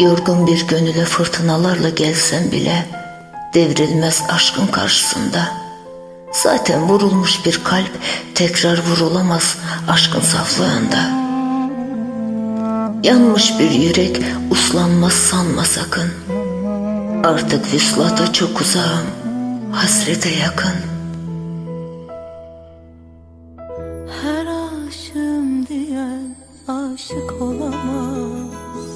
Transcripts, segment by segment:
Yorgun bir gönüle fırtınalarla gelsem bile devrilmez aşkın karşısında. Zaten vurulmuş bir kalp tekrar vurulamaz aşkın saflığında. Yanmış bir yürek uslanmaz sanma sakın. Artık vüslata çok uzağım, hasrete yakın. Her diyen aşık olamaz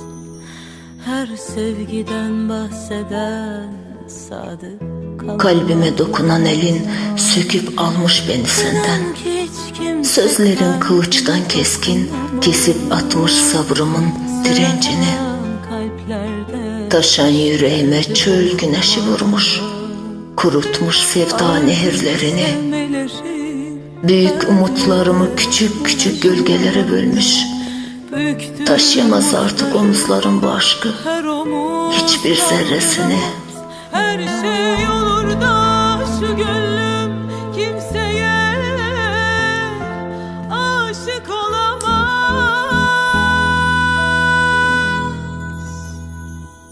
Her sevgiden bahseden sadık kalamaz Kalbime dokunan elin söküp almış beni senden. Sözlerin kılıçtan keskin, kesip atmış sabrımın direncini. Taşan yüreğime çöl güneşi vurmuş, kurutmuş sevda nehirlerini. Büyük umutlarımı küçük küçük gölgelere bölmüş. Taşıyamaz artık omuzlarım bu aşkı, hiçbir zerresini. Her şey olur da şu gönlüm kimseye aşık olamaz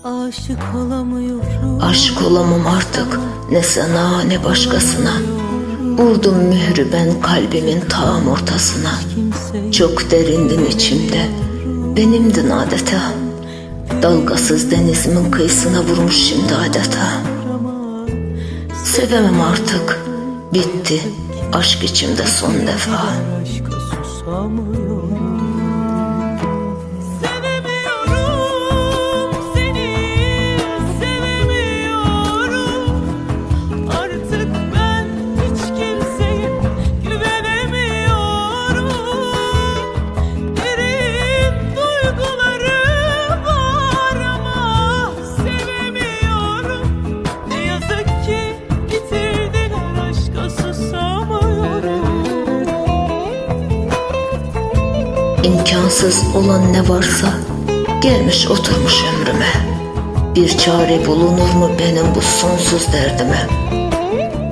Aşık olamıyorum Aşık olamam artık ne sana ne başkasına. Vurdum mührü ben kalbimin tam ortasına. Çok derindin içimde, benimdin adeta. Dalgasız denizimin kıyısına vurmuş şimdi adeta. Sevemem artık, bitti. Aşk içimde son defa. İmkansız olan ne varsa gelmiş oturmuş ömrüme. Bir çare bulunur mu benim bu sonsuz derdime?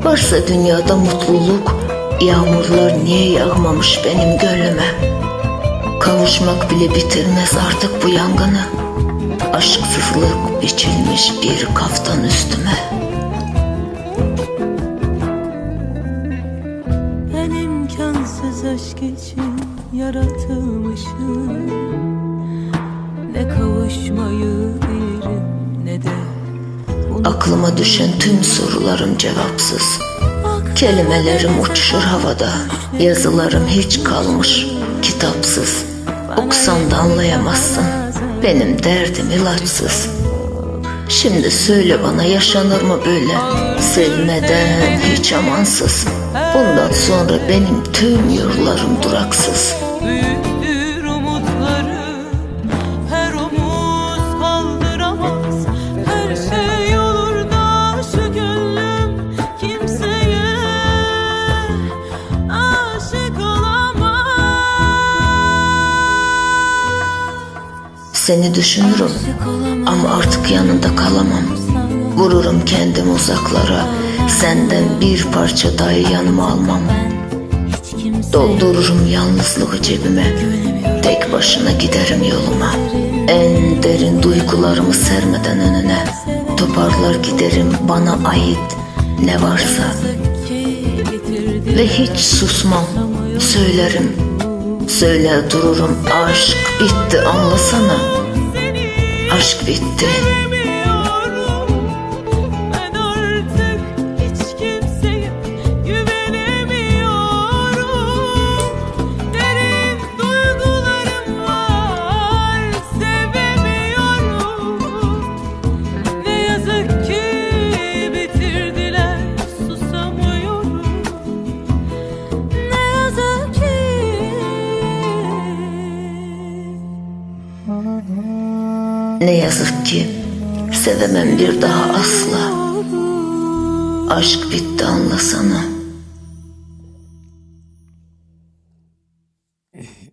Varsa dünyada mutluluk, yağmurlar niye yağmamış benim gönlüme? Kavuşmak bile bitirmez artık bu yangını. Aşksızlık biçilmiş bir kaftan üstüme. Ben imkansız aşk için yaratılmışım Ne kavuşmayı bilirim ne de Aklıma düşen tüm sorularım cevapsız. Kelimelerim uçuşur havada, yazılarım hiç kalmış kitapsız. Okusan da anlayamazsın, benim derdim ilaçsız. Şimdi söyle bana yaşanır mı böyle, sevmeden hiç amansız. Bundan sonra benim tüm yollarım duraksız. Seni düşünürüm ama artık yanında kalamam. Vururum kendimi uzaklara, senden bir parça dahi yanıma almam. Doldururum yalnızlığı cebime, tek başına giderim yoluma. En derin duygularımı sermeden önüne, toparlar giderim bana ait ne varsa. Ve hiç susmam, söylerim, söyler dururum aşk bitti anlasana. Aşk bitti. Ne yazık ki sevemem bir daha asla. Aşk bitti anlasana. Mm-hmm.